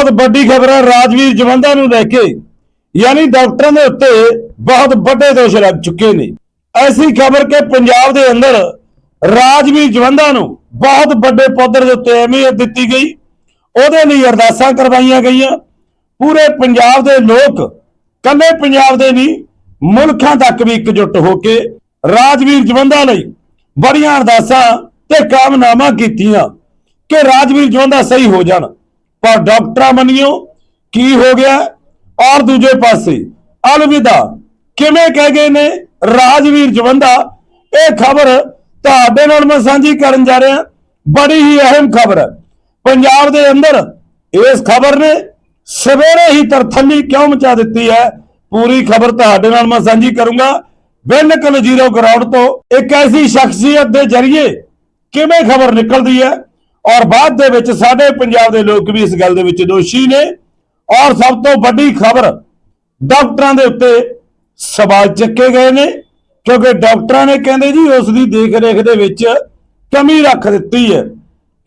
ਬਹੁਤ ਵੱਡੀ ਖਬਰ ਹੈ, ਰਾਜਵੀਰ ਜਵੰਦਾ ਨੂੰ ਲੈ ਕੇ। ਯਾਨੀ ਡਾਕਟਰਾਂ ਦੇ ਉੱਤੇ ਬਹੁਤ ਵੱਡੇ ਦੋਸ਼ ਲੱਗ ਚੁੱਕੇ ਨੇ। ਐਸੀ ਖਬਰ ਕਿ ਪੰਜਾਬ ਦੇ ਅੰਦਰ ਰਾਜਵੀਰ ਜਵੰਦਾ ਨੂੰ ਬਹੁਤ ਵੱਡੇ ਪੱਧਰ ਦੇ ਉੱਤੇ ਅਹਿਮੀਅਤ ਦਿੱਤੀ ਗਈ। ਉਹਦੇ ਲਈ ਅਰਦਾਸਾਂ ਕਰਵਾਈਆਂ ਗਈਆਂ। ਪੂਰੇ ਪੰਜਾਬ ਦੇ ਲੋਕ ਕੱਲੇ ਪੰਜਾਬ ਦੇ ਨਹੀਂ, ਮੁਲਕਾਂ ਤੱਕ ਵੀ ਇਕਜੁੱਟ ਹੋ ਕੇ ਰਾਜਵੀਰ ਜਵੰਦਾ ਲਈ ਬੜੀਆਂ ਅਰਦਾਸਾਂ ਤੇ ਕਾਮਨਾਮਾ ਕੀਤੀਆਂ ਕਿ ਰਾਜਵੀਰ ਜਵੰਦਾ ਸਹੀ ਹੋ ਜਾਣ। ਪਰ ਡਾਕਟਰਾਂ ਮੰਨਿਓ ਕੀ ਹੋ ਗਿਆ? ਔਰ ਦੂਜੇ ਪਾਸੇ, ਅਲਵਿਦਾ, ਕਿਵੇਂ ਕਹਿ ਗਏ ਨੇ ਰਾਜਵੀਰ ਜਵੰਦਾ? ਇਹ ਖਬਰ ਤੁਹਾਡੇ ਨਾਲ ਮੈਂ ਸਾਂਝੀ ਕਰਨ ਜਾ ਰਿਹਾ। ਬੜੀ ਹੀ ਅਹਿਮ ਖਬਰ ਹੈ। ਪੰਜਾਬ ਦੇ ਅੰਦਰ ਇਸ ਖਬਰ ਨੇ ਸਵੇਰੇ ਹੀ ਤਰਥੱਲੀ ਕਿਉਂ ਮਚਾ ਦਿੱਤੀ ਹੈ? ਪੂਰੀ ਖਬਰ ਤੁਹਾਡੇ ਨਾਲ ਮੈਂ ਸਾਂਝੀ ਕਰੂੰਗਾ। ਬਿਲਕੁਲ ਜ਼ੀਰੋ ਗਰਾਊਂਡ ਤੋਂ ਇੱਕ ਐਸੀ ਸ਼ਖਸੀਅਤ ਦੇ ਜ਼ਰੀਏ ਕਿਵੇਂ ਖਬਰ ਨਿਕਲਦੀ ਹੈ? ਔਰ ਬਾਅਦ ਦੇ ਵਿੱਚ ਸਾਡੇ ਪੰਜਾਬ ਦੇ ਲੋਕ ਵੀ ਇਸ ਗੱਲ ਦੇ ਵਿੱਚ ਦੋਸ਼ੀ ਨੇ। ਔਰ ਸਭ ਤੋਂ ਵੱਡੀ ਖਬਰ, ਡਾਕਟਰਾਂ ਦੇ ਉੱਤੇ ਸਵਾਲ ਚੱਕੇ ਗਏ ਨੇ, ਕਿਉਂਕਿ ਡਾਕਟਰਾਂ ਨੇ ਕਹਿੰਦੇ ਜੀ ਉਸ ਦੀ ਦੇਖ ਰੇਖ ਦੇ ਵਿੱਚ ਕਮੀ ਰੱਖ ਦਿੱਤੀ ਹੈ।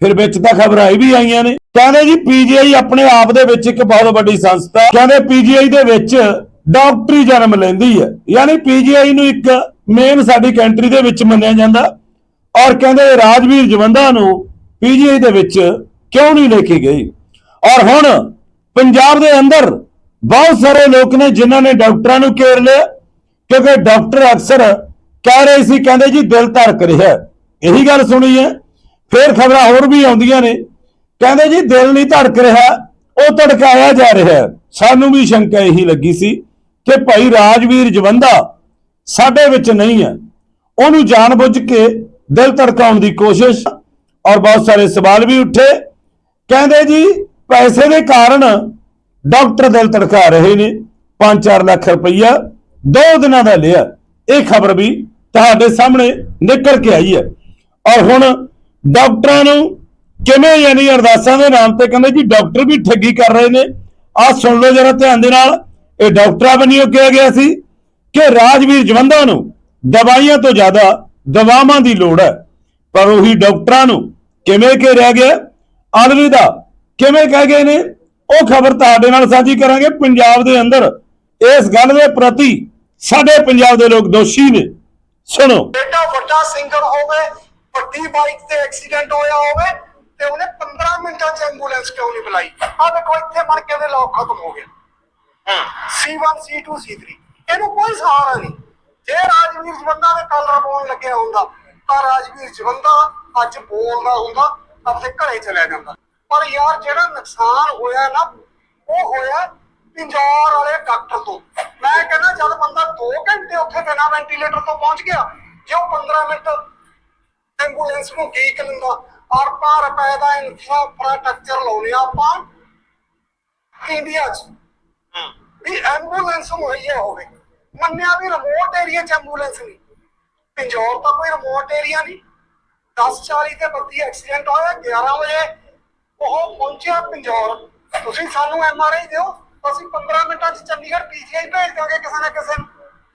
ਫਿਰ ਵਿੱਚ ਤਾਂ ਖਬਰਾਂ ਇਹ ਵੀ ਆਈਆਂ ਨੇ। ਕਹਿੰਦੇ ਜੀ ਪੀਜੀਆਈ ਆਪਣੇ ਆਪ ਦੇ ਵਿੱਚ ਇੱਕ ਬਹੁਤ ਵੱਡੀ ਸੰਸਥਾ ਕਹਿੰਦੇ ਪੀਜੀਆਈ ਦੇ ਵਿੱਚ ਡਾਕਟਰੀ ਜਨਮ ਲੈਂਦੀ ਹੈ। ਯਾਨੀ ਪੀਜੀਆਈ ਨੂੰ ਇੱਕ ਮੇਨ ਸਾਡੀ ਕੰਟਰੀ ਦੇ ਵਿੱਚ ਮੰਨਿਆ ਜਾਂਦਾ। ਔਰ ਕਹਿੰਦੇ ਰਾਜਵੀਰ ਜਵੰਦਾ ਨੂੰ ਪੀਜੀਆਈ ਦੇ ਵਿੱਚ ਕਿਉਂ ਨਹੀਂ ਲਿਖੀ ਗਈ? ਔਰ ਹੁਣ ਪੰਜਾਬ ਦੇ ਅੰਦਰ ਬਹੁਤ ਸਾਰੇ ਲੋਕ ਨੇ ਜਿਨ੍ਹਾਂ ਨੇ ਡਾਕਟਰਾਂ ਨੂੰ ਘੇਰ ਲਿਆ, ਕਿਉਂਕਿ ਡਾਕਟਰ ਅਕਸਰ ਕਹਿ ਰਹੇ ਸੀ, ਕਹਿੰਦੇ ਜੀ ਦਿਲ ਧੜਕ ਰਿਹਾ। ਇਹੀ ਗੱਲ ਸੁਣੀ ਹੈ। ਫਿਰ ਖਬਰਾਂ ਹੋਰ ਵੀ ਆਉਂਦੀਆਂ ਨੇ। ਕਹਿੰਦੇ ਜੀ ਦਿਲ ਨਹੀਂ ਧੜਕ ਰਿਹਾ, ਉਹ ਧੜਕਾਇਆ ਜਾ ਰਿਹਾ। ਸਾਨੂੰ ਵੀ ਸ਼ੰਕਾ ਇਹੀ ਲੱਗੀ ਸੀ ਕਿ ਭਾਈ ਰਾਜਵੀਰ ਜਵੰਦਾ ਸਾਡੇ ਵਿੱਚ ਨਹੀਂ ਹੈ। ਉਹਨੂੰ ਜਾਣਬੁੱਝ ਕੇ ਦਿਲ ਧੜਕਾਉਣ ਦੀ ਕੋਸ਼ਿਸ਼ ਔਰ ਬਹੁਤ ਸਾਰੇ ਸਵਾਲ ਵੀ ਉੱਠੇ। ਕਹਿੰਦੇ ਜੀ, ਪੈਸੇ ਦੇ ਕਾਰਨ ਡਾਕਟਰ ਦਿਲ ਤੜਕਾ ਰਹੇ ਨੇ 5-4 ਲੱਖ ਰੁਪਈਆ ਦੋ ਦਿਨਾਂ ਦਾ ਲਿਆ। ਇਹ ਖਬਰ ਵੀ ਤੁਹਾਡੇ ਸਾਹਮਣੇ ਨਿਕਲ ਕੇ ਆਈ ਹੈ। ਔਰ ਹੁਣ ਡਾਕਟਰਾਂ ਨੂੰ ਕਿਵੇਂ ਯਾਨੀ ਅਰਦਾਸਾਂ ਦੇ ਨਾਮ ਤੇ ਕਹਿੰਦੇ ਜੀ, ਡਾਕਟਰ ਵੀ ਠੱਗੀ ਕਰ ਰਹੇ ਨੇ। ਆਹ ਸੁਣ ਲਓ ਜਰਾ ਧਿਆਨ ਦੇ ਨਾਲ। ਇਹ ਡਾਕਟਰਾਂ ਵੱਲੋਂ ਕਿਹਾ ਗਿਆ ਸੀ ਕਿ ਰਾਜਵੀਰ ਜਵੰਦਾ ਨੂੰ ਦਵਾਈਆਂ ਤੋਂ ਜ਼ਿਆਦਾ ਦਵਾਵਾਂ ਦੀ ਲੋੜ ਹੈ। ਪਰ ਉਹੀ ਡਾਕਟਰਾਂ ਨੂੰ ਕਿਵੇਂ ਘੇਰਿਆ ਗਿਆ? ਅਲਵਿਦਾ ਕਿਵੇਂ ਕਹਿ ਗਏ ਨੇ? ਉਹ ਖਬਰ ਤੁਹਾਡੇ ਨਾਲ ਸਾਂਝੀ ਕਰਾਂਗੇ ਪੰਜਾਬ ਦੇ ਅੰਦਰ। ਇਸ ਗੱਲ ਦੇ ਪ੍ਰਤੀ ਸਾਡੇ ਪੰਜਾਬ ਦੇ ਲੋਕ ਦੋਸ਼ੀ ਨੇ। ਸੁਣੋ। ਐਡਾ ਵੱਡਾ ਸਿੰਗਰ ਹੋਵੇ ਵੱਡੀ ਬਾਈਕ ਤੇ ਐਕਸੀਡੈਂਟ ਹੋਇਆ ਹੋਵੇ ਤੇ ਉਹਨੇ 15 ਮਿੰਟਾਂ 'ਚ ਐਂਬੂਲੈਂਸ ਕਿਉਂ ਨਹੀਂ ਬੁਲਾਈ? ਆ ਦੇਖੋ ਇੱਥੇ ਮਣ ਕੇ ਦੇ ਲੋਕ ਖਤਮ ਹੋ ਗਿਆ C1 C2 C3 ਇਹਨੂੰ ਕੋਈ ਸਹਾਰਾ ਨਹੀਂ। ਜੇ ਰਾਜਵੀਰ ਜਵੰਦਾ ਦੇ ਕਲਰ ਪਾਉਣ ਲੱਗਿਆ ਹੁੰਦਾ ਤਾਂ ਰਾਜਵੀਰ ਜਵੰਦਾ ਅੱਜ ਬੋਲਦਾ ਹੁੰਦਾ ਆਪਣੇ ਘਰੇ ਚਲਿਆ ਜਾਂਦਾ। ਪਰ ਯਾਰ ਜਿਹੜਾ ਨੁਕਸਾਨ ਹੋਇਆ ਨਾ ਉਹ ਹੋਇਆ ਪਿੰਜੌਰ ਵਾਲੇ ਡਾਕਟਰ ਤੋਂ। ਮੈਂ ਕਹਿੰਦਾ ਜਦ ਬੰਦਾ 2 ਘੰਟੇ ਉੱਥੇ ਬਿਨਾਂ ਵੈਂਟੀਲੇਟਰ ਤੋਂ ਪਹੁੰਚ ਗਿਆ ਜੇ ਉਹ 15 ਮਿੰਟ ਐਂਬੂਲੈਂਸ ਨੂੰ ਠੀਕ ਲੈਂਦਾ ਔਰ ਪਰ ਰੁਪਏ ਦਾ ਇਨਫਰਾਸਟ੍ਰਕਚਰ ਲਾਉਨੇ ਆਪਾਂ ਇੰਡੀਆ 'ਚ। ਵੀ ਐਂਬੂਲੈਂਸ ਮੁਹੱਈਆ ਹੋਵੇ। ਮੰਨਿਆ ਵੀ ਰਿਮੋਟ ਏਰੀਆ 'ਚ ਐਂਬੂਲੈਂਸ ਨਹੀਂ। ਪਿੰਜੌਰ ਤਾਂ ਕੋਈ ਰਿਮੋਟ ਏਰੀਆ ਨਹੀਂ। 10:40 ਤੇ ਬੱਤੀ ਐਕਸੀਡੈਂਟ ਹੋਇਆ 11 ਵਜੇ ਉਹ ਪਹੁੰਚਿਆ ਪਿੰਜੌਰ। ਤੁਸੀਂ ਸਾਨੂੰ ਐਮਆਰਆਈ ਦਿਓ, ਅਸੀਂ 15 ਮਿੰਟਾਂ 'ਚ ਚੰਡੀਗੜ੍ਹ ਪੀਜੀਆਈ ਭੇਜ ਦਾਂਗੇ ਕਿਸੇ ਨਾ ਕਿਸੇ ਨੂੰ।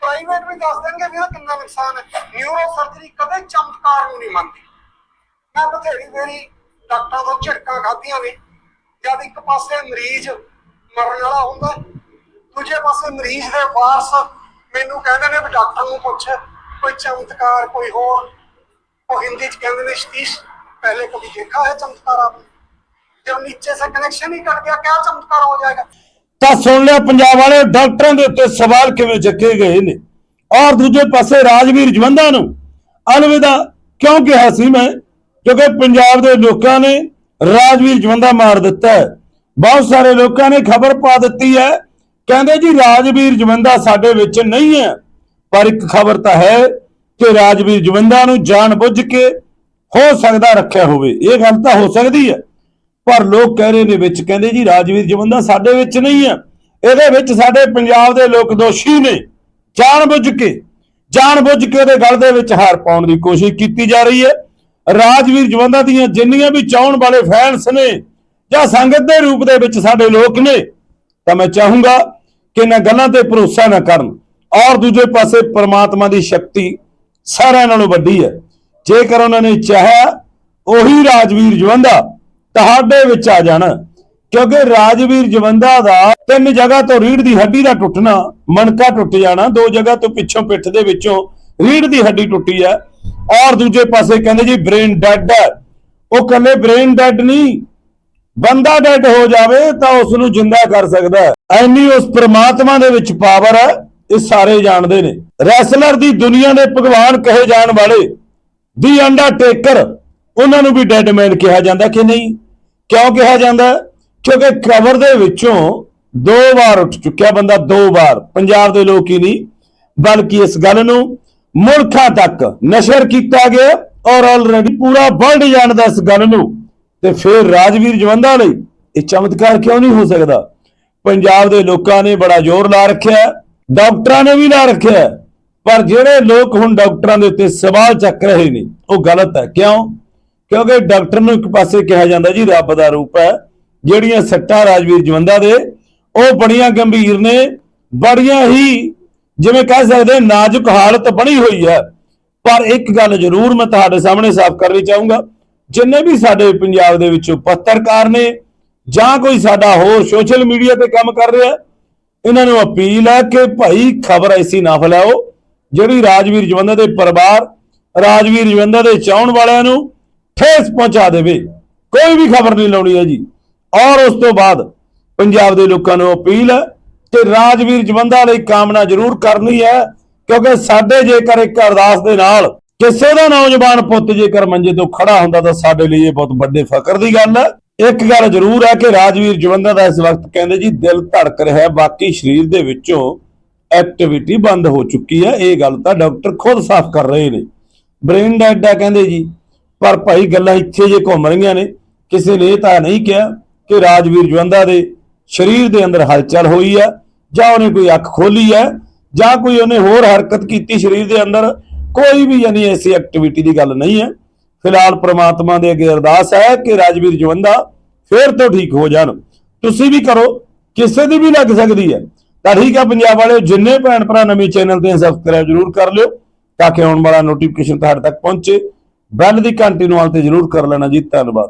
ਪ੍ਰਾਈਵੇਟ ਵੀ ਦੱਸ ਦੇਣਗੇ ਵੀ ਇਹਦਾ ਕਿੰਨਾ ਨੁਕਸਾਨ ਹੈ। ਨਿਊਰੋ ਸਰਜਰੀ ਕਦੇ ਚਮਤਕਾਰ ਨੂੰ ਨਹੀਂ ਮੰਨਦੀ। ਮੈਂ ਬਥੇਰੀ ਵਾਰੀ ਡਾਕਟਰਾਂ ਤੋਂ ਝਟਕਾਂ ਖਾਧੀਆਂ ਨੇ। ਜਦ ਇੱਕ ਪਾਸੇ ਮਰੀਜ਼ ਮਰਨ ਵਾਲਾ ਹੁੰਦਾ, ਦੂਜੇ ਪਾਸੇ ਮਰੀਜ਼ ਦੇ ਵਾਰਸ ਮੈਨੂੰ ਕਹਿੰਦੇ ਨੇ ਵੀ ਡਾਕਟਰ ਨੂੰ ਪੁੱਛ, ਕੋਈ ਚਮਤਕਾਰ, ਕੋਈ ਹੋਰ। ਉਹ हिंदी ਚ ਕਹਿੰਦੇ ਨੇ सतीश पहले कभी देखा है चमत्कार आपने जब नीचे से कनेक्शन ही कट गया क्या चमत्कार हो जाएगा ਤਾਂ ਸੁਣ ਲਿਆ ਪੰਜਾਬ ਵਾਲੇ ਡਾਕਟਰਾਂ ਦੇ ਉੱਤੇ ਸਵਾਲ ਕਿਵੇਂ ਚੱਕੇ ਗਏ ਨੇ ਔਰ ਦੂਜੇ ਪਾਸੇ ਰਾਜਵੀਰ ਜਵੰਦਾ ਨੂੰ ਅਲਵਿਦਾ ਕਿਉਂ ਕਿਹਾ ਸੀ ਮੈਂ ਕਿਉਂਕਿ ਪੰਜਾਬ ਦੇ ਲੋਕਾਂ ਨੇ ਰਾਜਵੀਰ ਜਵੰਦਾ ਮਾਰ ਦਿੱਤਾ ਹੈ ਬਹੁਤ ਸਾਰੇ ਲੋਕਾਂ ਨੇ ਖਬਰ ਪਾ ਦਿੱਤੀ ਹੈ ਕਹਿੰਦੇ ਜੀ ਰਾਜਵੀਰ ਜਵੰਦਾ ਸਾਡੇ ਵਿੱਚ ਨਹੀਂ ਹੈ ਪਰ ਇੱਕ ਖਬਰ ਤਾਂ ਹੈ ਕਿ ਰਾਜਵੀਰ ਜਵੰਦਾ ਨੂੰ ਜਾਣਬੁੱਝ ਕੇ ਹੋ ਸਕਦਾ ਰੱਖਿਆ ਹੋਵੇ। ਇਹ ਗੱਲ ਤਾਂ ਹੋ ਸਕਦੀ ਹੈ। ਪਰ ਲੋਕ ਕਹਿ ਰਹੇ ਨੇ ਵਿੱਚ ਕਹਿੰਦੇ ਜੀ ਰਾਜਵੀਰ ਜਵੰਦਾ ਸਾਡੇ ਵਿੱਚ ਨਹੀਂ ਹੈ। ਇਹਦੇ ਵਿੱਚ ਸਾਡੇ ਪੰਜਾਬ ਦੇ ਲੋਕ ਦੋਸ਼ੀ ਨੇ। ਜਾਣਬੁੱਝ ਕੇ ਜਾਣਬੁੱਝ ਕੇ ਉਹਦੇ ਗਲ ਦੇ ਵਿੱਚ ਹਾਰ ਪਾਉਣ ਦੀ ਕੋਸ਼ਿਸ਼ ਕੀਤੀ ਜਾ ਰਹੀ ਹੈ। ਰਾਜਵੀਰ ਜਵੰਦਾ ਦੀਆਂ ਜਿੰਨੀਆਂ ਵੀ ਚਾਹਣ ਵਾਲੇ ਫੈਨਸ ਨੇ ਜਾਂ ਸੰਗਤ ਦੇ ਰੂਪ ਦੇ ਵਿੱਚ ਸਾਡੇ ਲੋਕ ਨੇ, ਤਾਂ ਮੈਂ ਚਾਹੂੰਗਾ ਕਿ ਇਹਨਾਂ ਗੱਲਾਂ ਤੇ ਭਰੋਸਾ ਨਾ ਕਰਨ। ਔਰ ਦੂਜੇ ਪਾਸੇ ਪਰਮਾਤਮਾ ਦੀ ਸ਼ਕਤੀ ਸਾਰਿਆਂ ਨਾਲੋਂ ਵੱਡੀ ਹੈ। ਜੇਕਰ ਉਹਨਾਂ ਨੇ ਚਾਹਿਆ ਉਹੀ ਰਾਜਵੀਰ ਜਵੰਦਾ ਤੁਹਾਡੇ ਵਿੱਚ ਆ ਜਾਣ, ਕਿਉਂਕਿ ਰਾਜਵੀਰ ਜਵੰਦਾ ਦਾ ਤਿੰਨ ਜਗ੍ਹਾ ਤੋਂ ਰੀੜ ਦੀ ਹੱਡੀ ਦਾ ਟੁੱਟਣਾ, ਮਣਕਾ ਟੁੱਟ ਜਾਣਾ, ਦੋ ਜਗ੍ਹਾ ਤੋਂ ਪਿੱਛੋਂ ਪਿੱਠ ਦੇ ਵਿੱਚੋਂ ਰੀੜ ਦੀ ਹੱਡੀ ਟੁੱਟੀ ਹੈ। ਔਰ ਦੂਜੇ ਪਾਸੇ ਕਹਿੰਦੇ ਜੀ ਬ੍ਰੇਨ ਡੈਡ ਹੈ। ਉਹ ਕੱਲੇ ਬ੍ਰੇਨ ਡੈਡ ਨਹੀਂ, ਬੰਦਾ ਡੈਡ ਹੋ ਜਾਵੇ ਤਾਂ ਉਸ ਨੂੰ ਜਿੰਦਾ ਕਰ ਸਕਦਾ ਹੈ। ਐਨੀ ਉਸ ਪ੍ਰਮਾਤਮਾ ਦੇ ਵਿੱਚ ਪਾਵਰ ਹੈ। ਇਹ ਸਾਰੇ ਜਾਣਦੇ ਨੇ। ਰੈਸਲਰ ਦੀ ਦੁਨੀਆ ਦੇ ਭਗਵਾਨ ਕਹੇ ਜਾਣ ਵਾਲੇ ਦੀ ਅੰਡਰਟੇਕਰ ਉਹਨਾਂ ਨੂੰ ਵੀ ਡੈਡਮੈਨ ਕਿਹਾ ਜਾਂਦਾ ਕਿ ਨਹੀਂ? ਕਿਉਂ ਕਿਹਾ ਜਾਂਦਾ? ਕਿਉਂਕਿ ਕਬਰ ਦੇ ਵਿੱਚੋਂ ਦੋ ਵਾਰ ਉੱਠ ਚੁੱਕਿਆ ਬੰਦਾ, ਦੋ ਵਾਰ। ਪੰਜਾਬ ਦੇ ਲੋਕ ਹੀ ਨਹੀਂ, ਬਲਕਿ ਇਸ ਗੱਲ ਨੂੰ ਮੁਲਕਾਂ ਤੱਕ ਨਸ਼ਰ ਕੀਤਾ ਗਿਆ ਔਰ ਆਲਰੇਡੀ ਪੂਰਾ ਵਰਲਡ ਜਾਣਦਾ ਇਸ ਗੱਲ ਨੂੰ। ਤੇ ਫਿਰ ਰਾਜਵੀਰ ਜਵੰਦਾ ਲਈ ਇਹ ਚਮਤਕਾਰ ਕਿਉਂ ਨਹੀਂ ਹੋ ਸਕਦਾ? ਪੰਜਾਬ ਦੇ ਲੋਕਾਂ ਨੇ ਬੜਾ ਜ਼ੋਰ ਲਾ ਰੱਖਿਆ। ਡਾਕਟਰਾਂ ਨੇ ਵੀ ਨਾ ਰੱਖਿਆ ਪਰ ਜਿਹੜੇ ਲੋਕ ਹੁਣ ਡਾਕਟਰਾਂ ਦੇ ਉੱਤੇ ਸਵਾਲ ਚੱਕ ਰਹੇ ਨੇ, ਉਹ ਗਲਤ ਹੈ। ਕਿਉਂ? ਕਿਉਂਕਿ ਡਾਕਟਰ ਨੂੰ ਇੱਕ ਪਾਸੇ ਕਿਹਾ ਜਾਂਦਾ ਜੀ, ਰੱਬ ਦਾ ਰੂਪ ਹੈ। ਜਿਹੜੀਆਂ ਸੱਟਾਂ ਰਾਜਵੀਰ ਜਵੰਦਾ ਦੇ, ਉਹ ਬੜੀਆਂ ਗੰਭੀਰ ਨੇ। ਬੜੀਆਂ ਹੀ ਜਿਵੇਂ ਕਹਿ ਸਕਦੇ ਨਾਜ਼ੁਕ ਹਾਲਤ ਬਣੀ ਹੋਈ ਹੈ। ਪਰ ਇੱਕ ਗੱਲ ਜ਼ਰੂਰ ਮੈਂ ਤੁਹਾਡੇ ਸਾਹਮਣੇ ਸਾਫ਼ ਕਰਨੀ ਚਾਹੂੰਗਾ। ਜਿੰਨੇ ਵੀ ਸਾਡੇ ਪੰਜਾਬ ਦੇ ਵਿੱਚੋਂ ਪੱਤਰਕਾਰ ਨੇ ਜਾਂ ਕੋਈ ਸਾਡਾ ਹੋਰ ਸੋਸ਼ਲ ਮੀਡੀਆ ਤੇ ਕੰਮ ਕਰ ਰਿਹਾ ਇਹਨਾਂ ਨੂੰ ਅਪੀਲ ਹੈ ਕਿ ਭਾਈ ਖਬਰ ਐਸੀ ਨਾ ਫੈਲਾਓ, ਜਿਹੜੀ ਰਾਜਵੀਰ ਜਵੰਦਾ ਦੇ ਪਰਿਵਾਰ, ਰਾਜਵੀਰ ਜਵੰਦਾ ਦੇ ਚਾਹਣ ਵਾਲਿਆਂ ਨੂੰ ਠੇਸ ਪਹੁੰਚਾ ਦੇਵੇ। ਕੋਈ ਵੀ ਖਬਰ ਨਹੀਂ ਲਾਉਣੀ ਹੈ ਜੀ ਔਰ ਉਸ ਤੋਂ ਬਾਅਦ ਪੰਜਾਬ ਦੇ ਲੋਕਾਂ ਨੂੰ ਅਪੀਲ ਹੈ ਕਿ ਰਾਜਵੀਰ ਜਵੰਦਾ ਲਈ ਕਾਮਨਾ ਜ਼ਰੂਰ ਕਰਨੀ ਹੈ, ਕਿਉਂਕਿ ਸਾਡੇ ਜੇਕਰ ਇੱਕ ਅਰਦਾਸ ਦੇ ਨਾਲ ਕਿਸੇ ਦਾ ਨੌਜਵਾਨ ਪੁੱਤ ਜੇਕਰ ਮੰਜੇ ਤੋਂ ਖੜਾ ਹੁੰਦਾ ਤਾਂ ਸਾਡੇ ਲਈ ਇਹ ਬਹੁਤ ਵੱਡੇ ਫਕਰ ਦੀ ਗੱਲ ਹੈ। ਇੱਕ ਗੱਲ ਜ਼ਰੂਰ ਹੈ ਕਿ ਰਾਜਵੀਰ ਜਵੰਦਾ ਦਾ ਇਸ ਵਕਤ ਕਹਿੰਦੇ ਜੀ ਦਿਲ ਧੜਕ ਰਿਹਾ ਹੈ, ਬਾਕੀ ਸਰੀਰ ਦੇ ਵਿੱਚੋਂ ਐਕਟੀਵਿਟੀ ਬੰਦ ਹੋ ਚੁੱਕੀ ਹੈ। ਇਹ ਗੱਲ ਤਾਂ ਡਾਕਟਰ ਖੁਦ ਸਾਫ਼ ਕਰ ਰਹੇ ਨੇ। ਬ੍ਰੇਨ ਡੈਡ ਹੈ ਕਹਿੰਦੇ ਜੀ। ਪਰ ਭਾਈ ਗੱਲਾਂ ਇੱਥੇ ਜੇ ਘੁੰਮ ਰਹੀਆਂ ਨੇ। ਕਿਸੇ ਨੇ ਇਹ ਤਾਂ ਨਹੀਂ ਕਿਹਾ ਕਿ ਰਾਜਵੀਰ ਜਵੰਦਾ ਦੇ ਸਰੀਰ ਦੇ ਅੰਦਰ ਹਲਚਲ ਹੋਈ ਹੈ ਜਾਂ ਉਹਨੇ ਕੋਈ ਅੱਖ ਖੋਲੀ ਹੈ ਜਾਂ ਕੋਈ ਉਹਨੇ ਹੋਰ ਹਰਕਤ ਕੀਤੀ ਸਰੀਰ ਦੇ ਅੰਦਰ। ਕੋਈ ਵੀ ਯਾਨੀ ਐਸੀ ਐਕਟੀਵਿਟੀ ਦੀ ਗੱਲ ਨਹੀਂ ਹੈ। ਫਿਲਹਾਲ ਪ੍ਰਮਾਤਮਾ ਦੇ ਅੱਗੇ ਅਰਦਾਸ ਹੈ ਕਿ ਰਾਜਵੀਰ ਜਵੰਦਾ ਫੇਰ ਤੋਂ ਠੀਕ ਹੋ ਜਾਣ। ਤੁਸੀਂ ਵੀ ਕਰੋ, ਕਿਸੇ ਦੀ ਵੀ ਲੱਗ ਸਕਦੀ ਹੈ। ਤਾਂ ਠੀਕ ਹੈ ਪੰਜਾਬ ਵਾਲਿਓ, ਜਿੰਨੇ ਭੈਣ ਭਰਾ ਨਵੇਂ ਚੈਨਲ ਤੇ ਸਬਸਕ੍ਰਾਈਬ ਜਰੂਰ ਕਰ ਲਿਓ, ਤਾਂ ਕਿ ਆਉਣ ਵਾਲਾ ਨੋਟੀਫਿਕੇਸ਼ਨ ਤੁਹਾਡੇ ਤੱਕ ਪਹੁੰਚੇ। ਬੈਲ ਦੀ ਘੰਟੀ ਨੂੰ ਆਲ ਤੇ ਜਰੂਰ ਕਰ ਲੈਣਾ ਜੀ, ਧੰਨਵਾਦ।